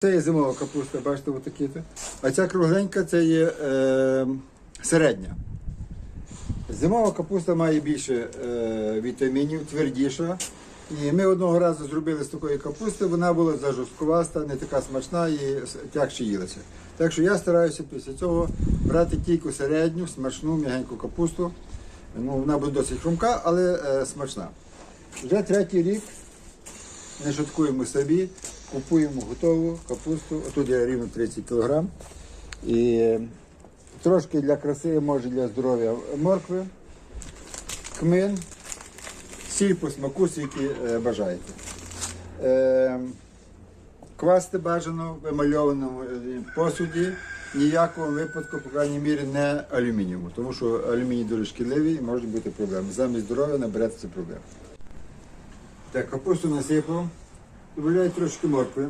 Це є зимова капуста, бачите, отакі. А ця кругленька це є е, середня. Зимова капуста має більше е, вітамінів, твердіша. І ми одного разу зробили з такої капусти, вона була зажорсткуваста, не така смачна і тягше їлася. Так що я стараюся після цього брати тільки середню, смачну, м'ягеньку капусту. Ну, вона буде досить хрумка, але е, смачна. Вже третій рік не шуткуємо собі, купуємо готову капусту. Тут є рівно 30 кг. І трошки для краси, може для здоров'я моркви, кмин, сіль по смаку, скільки е, бажаєте. Е, квасти бажано в емальованому е, посуді. Ніякого випадку, по крайній мірі, не алюмінієвому, тому що алюміній дуже шкідливий і можуть бути проблеми. Замість здоров'я набереться проблем. Так, капусту насипав. Додають трошки моркви.